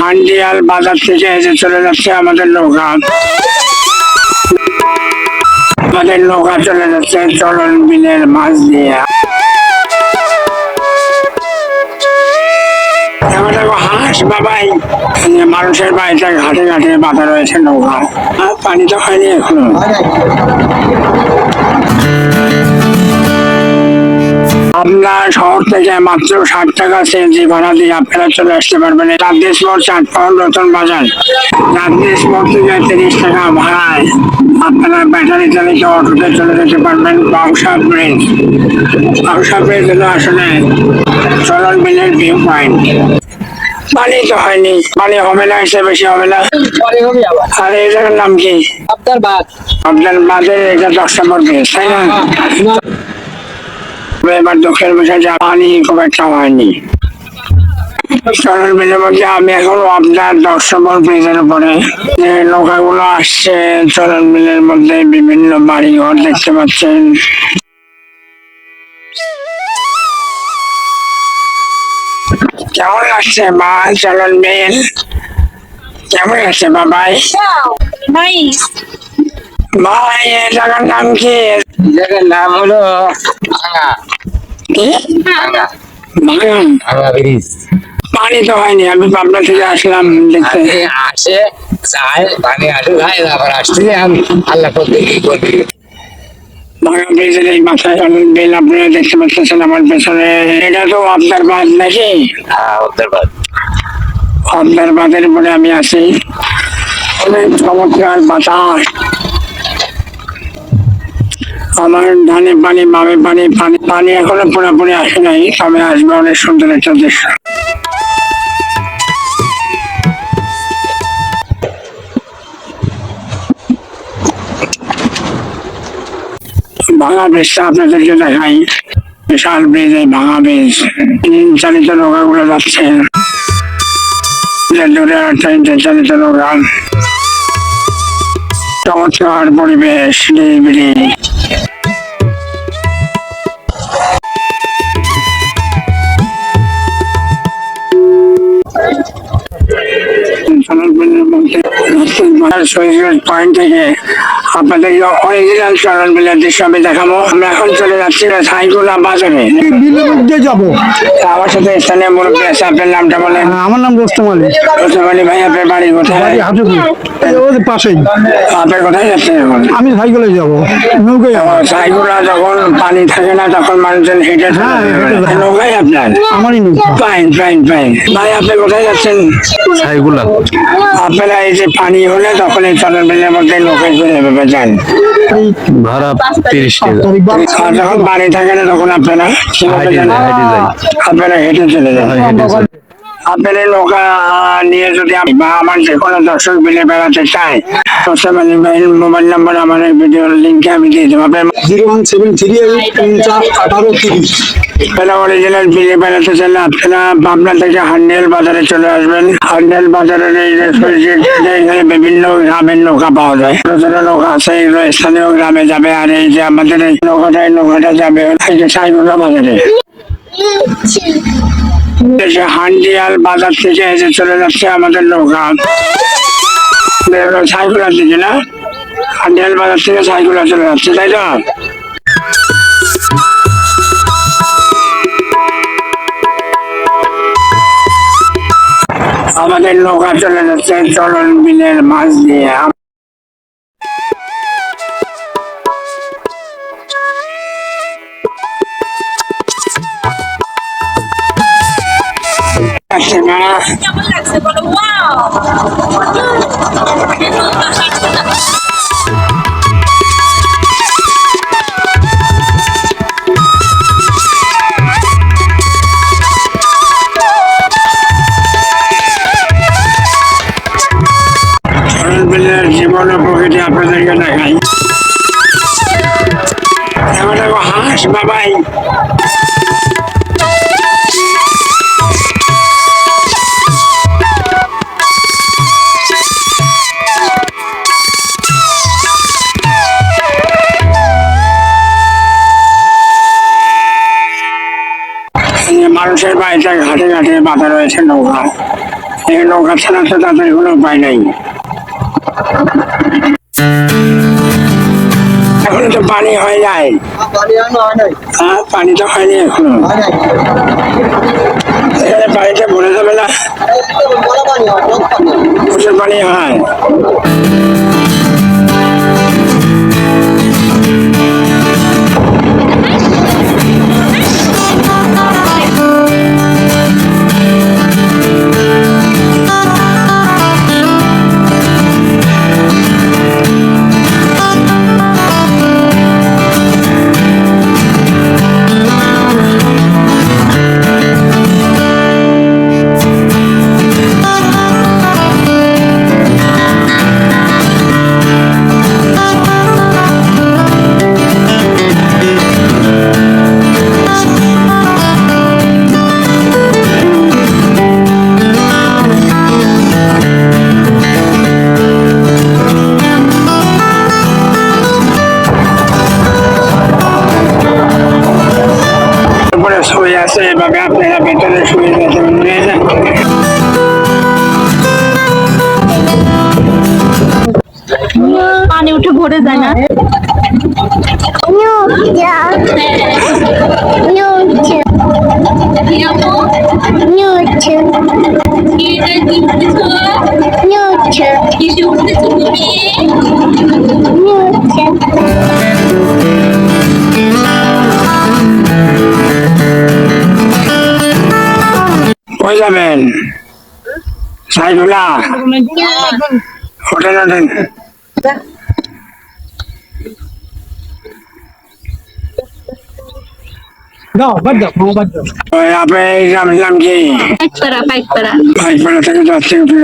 হান্ডিয়াল বাজার থেকে এসে চলে যাচ্ছে আমাদের নৌকা। আমাদের নৌকা চলে যাচ্ছে চলন বিলের মাছ দিয়ে। হাঁস মানুষের বাড়িতে ঘাটে ঘাটে বাঁধা রয়েছে নৌকা। আর পানি তো হয়নি এখনও। আপনার শহর থেকে মাত্র ষাট টাকা সিএনজি ভাড়া দিয়ে আপনারা চলে আসতে পারবেন। রাজদেশ মোড় চার পাউন্ড নতুন বাজার। রাজদেশ মোড় থেকে তিরিশ টাকা ভাড়ায় আপনারা ব্যাটারি চালিত অটোতে চলে যেতে পারবেন বাউসা ব্রিজ। বাউসা ব্রিজ হলো আসলে চলন বিলের ভিউ পয়েন্ট পানি তো হয়নি। পানি হবে না এসে বেশি হবে না। আর এই জায়গার নাম কি? আপনার বাদ আপনার বাদে এটা দশ নম্বর তাই না? তবে এবার দুঃখের বিষয় যে পানি খুব একটা হয়নি। চরণ বিলের মধ্যে আমি এখন আপনার দশ নম্বর ব্রিজের উপরে। যে নৌকাগুলো আসছে চরণ বিলের মধ্যে বিভিন্ন বাড়ি ঘর দেখতে পাচ্ছেন। কেমন লাগছে মা চলন বিল কেমন লাগছে বাবাই? Nice. ভাই এই জায়গার নাম কি? জায়গার নাম হলো ভাঙা। কি? ভাঙা। ভাঙা। ব্রিজ। পানি তো হয়নি আমি পাবনা থেকে আসলাম দেখতে। আসে চায় পানি আসে যায় আবার আসছে আমি আল্লাহ করতে কি করবি? বাগান ব্রিজের এই মাথায় অনেক বেল আপনারা দেখতে পাচ্ছেন আমার পেছনে। এটা তো বাঁধ নাকি? হ্যাঁ আপনার বাঁধের উপরে আমি আছি। অনেক চমৎকার বাতাস। আমার ধানে পানি, বামে পানি পানি পানি এখনও পুরোপুরি আসে নাই, তবে আসবে অনেক সুন্দর একটা দৃশ্য। ভাঙা ব্রিজটা আপনাদেরকে দেখাই, বিশাল ব্রিজ এই ভাঙা ব্রিজ চালিত নৌকাগুলো যাচ্ছে। দূরে ইঞ্জিন চালিত নৌকা। চমৎকার পরিবেশ, নিরিবিলি। পয়েন্ট থেকে আপনাদের অরিজিনাল চরণ বিলের দৃশ্য আমি দেখাবো। আমরা এখন চলে যাচ্ছি সাইগুলা বাজারে। বিলের মধ্যে যাব। আমার সাথে স্থানীয় মুরব্বী আছে আপনার নামটা বলেন। হ্যাঁ, আমার নাম রোস্তম আলী। রোজা আলী ভাই আপনার বাড়ি কোথায়? বাড়ি হাজুপুর এই ওদের পাশেই। আপনার কোথায় যাচ্ছেন এখন? আমি সাইকেলে যাব। নৌকায় যাব। সাইগুলা যখন পানি থাকে না তখন মানুষজন হেঁটে হ্যাঁ, হেঁটে আপনার? আমারই নৌকা। ফাইন ফাইন ফাইন ভাই আপনি কোথায় যাচ্ছেন? আপনারা এই যে পানি হলে তখন এই চলন বিলের মধ্যে নৌকায় চলে যাবে যান ভাড়া তিরিশ টাকা। যখন বাড়ি থাকে না তখন আপনারা। আপনারা হেঁটে চলে যান। হয়। আপনার নৌকা নিয়ে যদি বা আমার যে কোনো দর্শক মিলে বেড়াতে চাই মোবাইল নাম্বার আমার এই ভিডিওর লিঙ্কে আমি দিয়ে দেবো। আপনার zero one seven three eight পঞ্চাশ আঠারো তিরিশ। আপনারা অরিজিনাল বিলে বেড়াতে চাইলে আপনারা পাবনা থেকে হান্ডেল বাজারে চলে আসবেন। হান্ডেল বাজারের এই বিভিন্ন গ্রামের নৌকা পাওয়া যায়। ছোট ছোট নৌকা আছে স্থানীয় গ্রামে যাবে আর এই যে আমাদের নৌকাটা নৌকাটা যাবে এই সাইগুলা বাজারে। যে হান্ডিয়াল বাজার থেকে এসে চলে যাচ্ছে আমাদের নৌকা। সাইকুলা দিকে, না? হান্ডিয়াল বাজার থেকে সাইকুলা চলে যাচ্ছে, তাই তো? আমাদের নৌকা চলে যাচ্ছে, চলন বিলের মাছ দিয়ে। বাড়িতে ঘাটে ঘাটে বাঁধা রয়েছে নৌকা। এই নৌকা ছাড়া তো তাদের কোনো উপায় নাই। এখন তো পানি হয় নাই। হ্যাঁ পানি তো হয়নি এখনও। এখানে পানিটা ভরে যাবে না। প্রচুর পানি হয়। পানি উঠে ভরে যায় না। কই যাবেন? সাইদুল্লাহ ওঠেন ওঠেন দাও বাদ দাও মামা বাদ দাও। ওই আপনি নাম নাম কি? পাইকপাড়া পাইকপাড়া ভাইপাড়া থেকে যাচ্ছে উঠল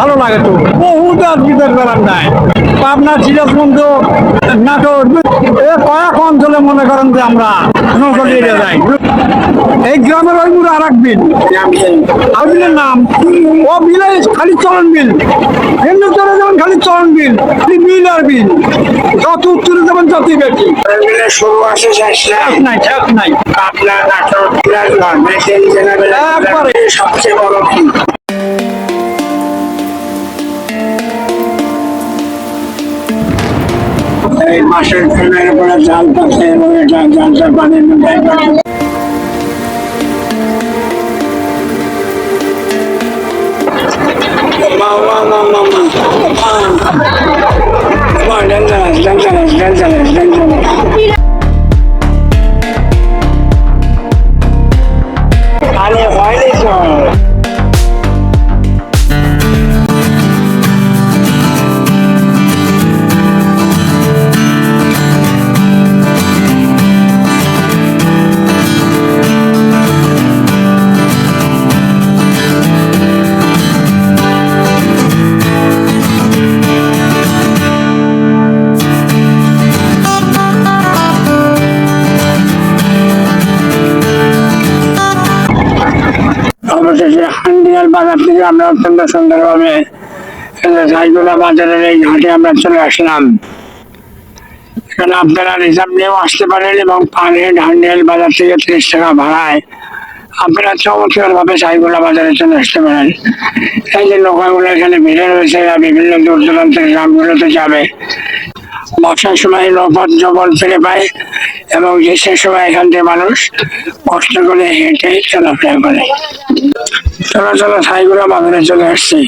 ভালো লাগে তো। বহুত আর বিপদ বেড়ান নাই। পাবনা সিরাজগঞ্জ নাটোর এ কয়েক অঞ্চলে মনে করেন যে আমরা যাই। এই গ্রামের ওই মুড়ে আর এক বিল। আর বিলের নাম? ও বিলে খালি চলন বিল। এমনি চলে যাবেন খালি চলন বিল বিল আর বিল। যত উত্তরে যাবেন যতই বেশি। শুরু শেষ নাই। নাই নাই আপনার মেসেজ একবারে। সবচেয়ে বড় এই মাসের ফেমের উপরে জাল পাচ্ছে এবং এটা জালটা পানির মধ্যে আরে হয়নি তো। অবশেষে হান্ডিয়াল বাজার থেকে আমরা অত্যন্ত সুন্দরভাবে সাইগুলা বাজারের এই ঘাটে আমরা চলে আসলাম। এখানে আপনারা রিজার্ভ নিয়েও আসতে পারেন এবং পার হেড হান্ডিয়াল বাজার থেকে তিরিশ টাকা ভাড়ায় আপনারা চমৎকার ভাবে সাইগুলা বাজারে চলে আসতে পারেন। এই যে নৌকাগুলো এখানে ভিড়ে রয়েছে বিভিন্ন দূর দূরান্তের গ্রামগুলোতে যাবে। বর্ষার সময় নৌপথ জবল ফিরে পায় এবং গ্রীষ্মের সময় এখান থেকে মানুষ কষ্ট করে হেঁটে চলাফেরা করে। চলাচল ঠাইগুলো বাগানে চলে আসছি।